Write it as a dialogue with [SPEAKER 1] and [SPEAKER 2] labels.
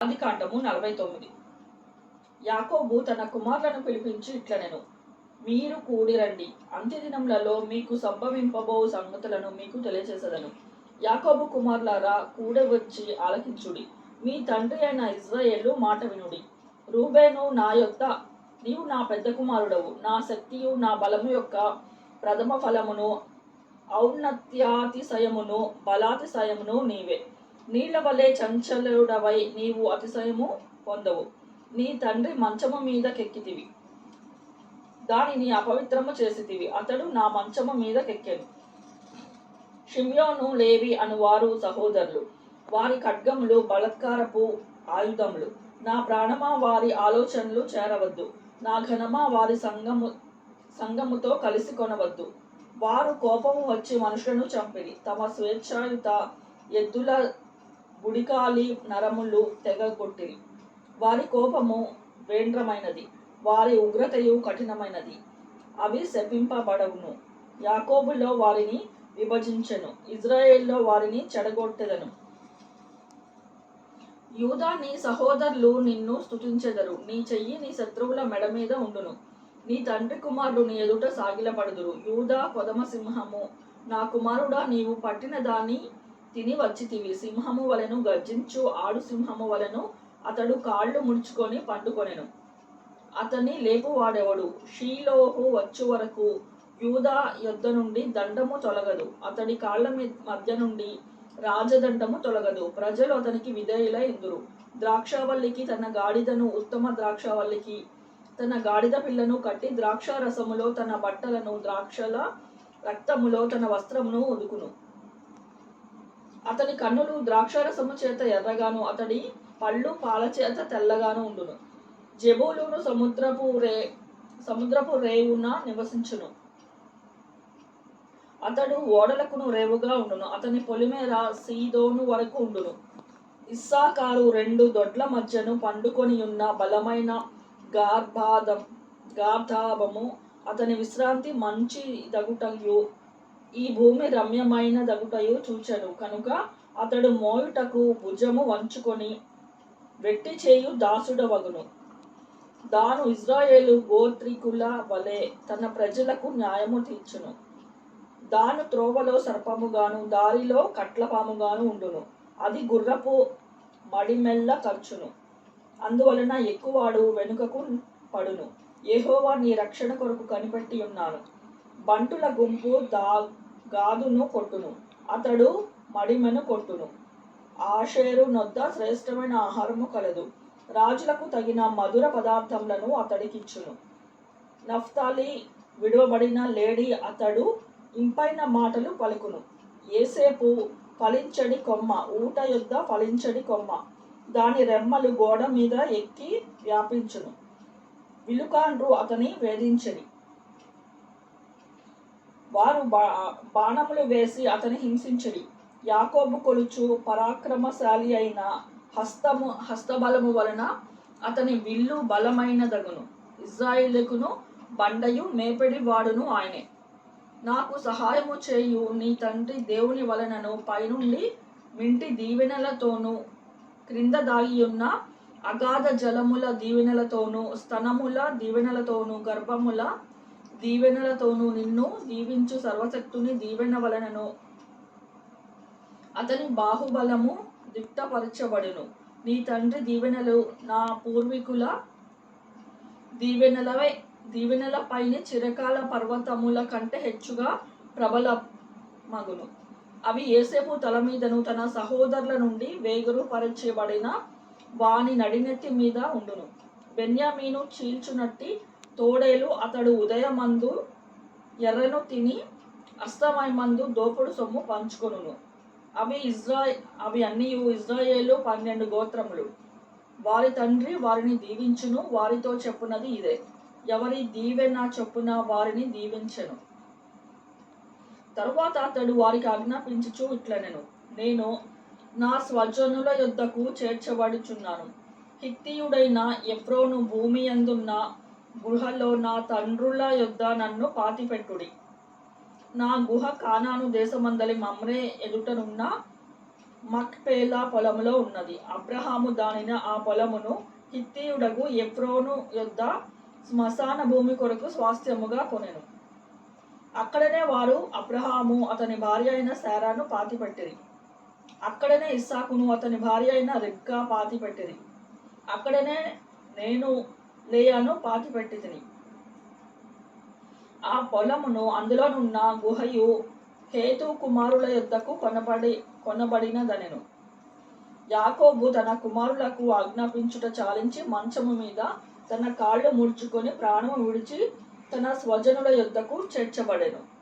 [SPEAKER 1] ఆదికాండము నలభై తొమ్మిది యాకోబు తన కుమారులను పిలిపించి ఇట్లనెను మీరు కూడిరండి. అంత్యదినములలో మీకు సంభవింపబో సంగతులను మీకు తెలియచేసదను యాకోబు కుమారులారా కూడవచ్చి ఆలకించుడి. మీ తండ్రి అయిన ఇజ్రాయేలు మాట వినుడి. రూబేను నా యొక్క నీవు నా పెద్ద కుమారుడవు. నా శక్తియు నా బలము యొక్క ప్రథమ ఫలమును ఔన్నత్యాతిశయమును బలాతిశయమును నీవే. నీళ్ళ వలె చంచలుడవై నీవు అతిశయము పొందవు. నీ తండ్రి మంచము మీద కెక్కితివి. దానిని అపవిత్రము చేసితివి. అతడు నా మంచము మీద కెక్కెను. షిమ్యోను లేవి అను వారు సహోదరులు. వారి ఖడ్గములు బలత్కారపు ఆయుధములు. నా ప్రాణమా వారి ఆలోచనలు చేరవద్దు. నా ఘనమా వారి సంగము సంగముతో కలిసి కొనవద్దు. వారు కోపము వచ్చి మనుషులను చంపిరి. తమ స్వేచ్ఛాయుత ఎద్దుల గుడికాలి నరములు తెగగొట్టిరి వారి కోపము వేంద్రమైనది వారి ఉగ్రతయు కఠినమైనది. అవి శపింపబడవును. యాకోబులో వారిని విభజించను ఇజ్రాయేల్లో వారిని చెడగొట్టెదను. యూదా నీ సహోదరులు నిన్ను స్తుతించెదరు. నీ చెయ్యి నీ శత్రువుల మెడ మీద ఉండును. నీ తండ్రి కుమారుడు నీ ఎదుట సాగిలపడుదురు. యూదా కొదమ సింహము నా కుమారుడా నీవు పట్టిన దాన్ని తిని వచ్చితివి సింహము వలను గర్జించు ఆడు సింహము వలను అతడు కాళ్ళు ముడుచుకొని పండుకొనెను. అతన్ని లేపువాడెవడు? షీలోహు వచ్చు వరకు యూదా యొద్ద నుండి దండము తొలగదు. అతడి కాళ్ళ మధ్య నుండి రాజదండము తొలగదు. ప్రజలు అతనికి విధేయులై ఎందురు ద్రాక్షావల్లికి తన గాడిదను ఉత్తమ ద్రాక్షావల్లికి తన గాడిద పిల్లను కట్టి ద్రాక్ష రసములో తన బట్టలను ద్రాక్షల రక్తములో తన వస్త్రమును ఉదుకును. అతని కన్నులు ద్రాక్షారసము చేత ఎర్రగాను అతడి పళ్ళు పాల చేత తెల్లగాను ఉండును. జబూలును సముద్రపు రే సముద్రపు రేవున నివసించును. అతడు ఓడలకును రేవుగా ఉండును. అతని పొలిమేర సీదోను వరకు ఉండును. ఇస్సాకారు రెండు దొడ్ల మధ్యను పండుకొని ఉన్న బలమైన గార్భాదం గార్ధాభము అతని విశ్రాంతి మంచి దగుటయు ఈ భూమి రమ్యమైన దగుటయు చూచెను. కనుక అతడు మోయుటకు భుజము వంచుకొని వెట్టి చేయు దాసుడవగును. దాను ఇజ్రాయేలు గోత్రికుల వలె తన ప్రజలకు న్యాయము తీర్చును. దాను త్రోవలో సర్పముగాను దారిలో కట్లపాముగాను ఉండును. అది గుర్రపు మడిమెల్ల ఖర్చును. అందువలన ఎక్కువాడు వెనుకకు పడును. ఏహోవా నీ రక్షణ కొరకు కనిపెట్టి ఉన్నాను బంటుల గుంపు దా గాదును కొట్టును. అతడు మడిమెను కొట్టును. ఆషేరు నొద్ద శ్రేష్టమైన ఆహారము కలదు. రాజులకు తగిన మధుర పదార్థములను అతడికిచ్చును. నఫ్తాలి విడవబడిన లేడీ అతడు ఇంపైన మాటలు పలుకును. ఏసేపు ఫలించడి కొమ్మ ఊట యొద్ద ఫలించడి కొమ్మ. దాని రెమ్మలు గోడ మీద ఎక్కి వ్యాపించును. విలుకాండ్రు అతని వేధించని వారు బా బాణములు వేసి అతని హింసించడి. యాకోబు కొలుచు పరాక్రమశాలి అయిన హస్తము హస్తబలము వలన అతని విల్లు బలమైనదగును. ఇజ్రాయిలుకును బండయు మేపడి వాడును ఆయనే. నాకు సహాయము చేయు నీ తండ్రి దేవుని వలనను పైనుండి మింటి దీవెనలతోనూ క్రింద దాగి ఉన్న అగాధ జలముల దీవెనలతోనూ స్తనముల దీవెనలతోనూ గర్భముల దీవెనలతోనూ నిన్ను దీవించు సర్వశక్తుని దీవెన వలనను అతని బాహుబలము దిట్టపరచబడును. నీ తండ్రి దీవెనలు నా పూర్వీకుల దీవెనలవై దీవెనలపైనే చిరకాల పర్వతముల కంటే హెచ్చుగా ప్రబల మగును అవి ఏసేపు తల మీదను తన సహోదరుల నుండి వేగురు పరచబడిన వాని నడినెత్తి మీద ఉండును. బెన్యామీను చీల్చునట్టి తోడేలు అతడు ఉదయమందు ఎర్రను తిని అస్తమయమందు దోపుడు సొమ్ము పంచుకొనును. అవి ఇజ్రా అవి అన్నీ ఇజ్రాయేలు పన్నెండు గోత్రములు. వారి తండ్రి వారిని దీవించును వారితో చెప్పునది ఇదే. ఎవరి దీవెన చొప్పున వారిని దీవించెను. తరువాత అతడు వారికి ఆజ్ఞాపించుచు ఇట్లనెను. నేను నా స్వజనుల యొద్దకు చేర్చబడుచున్నాను. హిత్తియుడైన ఎఫ్రోను భూమి అందున్న గుహలో నా తండ్రుల యొద్ద నన్ను పాతిపెట్టుడి. నా గుహ కానాను దేశమందలి మమ్రే ఎదుటనున్న మక్పేలా పొలములో ఉన్నది. అబ్రహాము దానిన ఆ పొలమును హిత్తీయుడకు ఎఫ్రోను యొద్ద శ్మశాన భూమి కొరకు స్వాస్థ్యముగా కొనెను. అక్కడనే వారు అబ్రహాము అతని భార్య అయిన శారాను పాతిపెట్టిరి. అక్కడనే ఇస్సాకును అతని భార్య అయిన రిగ్గా పాతిపెట్టిరి. అక్కడనే నేను లేయాను పాతిపెట్టి తిని. ఆ పొలమును అందులోనున్న గుహయు హేతు కుమారుల యొద్దకు కొనబడి కొనబడినదనెను. యాకోబు తన కుమారులకు ఆజ్ఞాపించుట చాలించి మంచము మీద తన కాళ్ళు ముడుచుకొని ప్రాణము విడిచి తన స్వజనుల యొద్దకు చేర్చబడెను.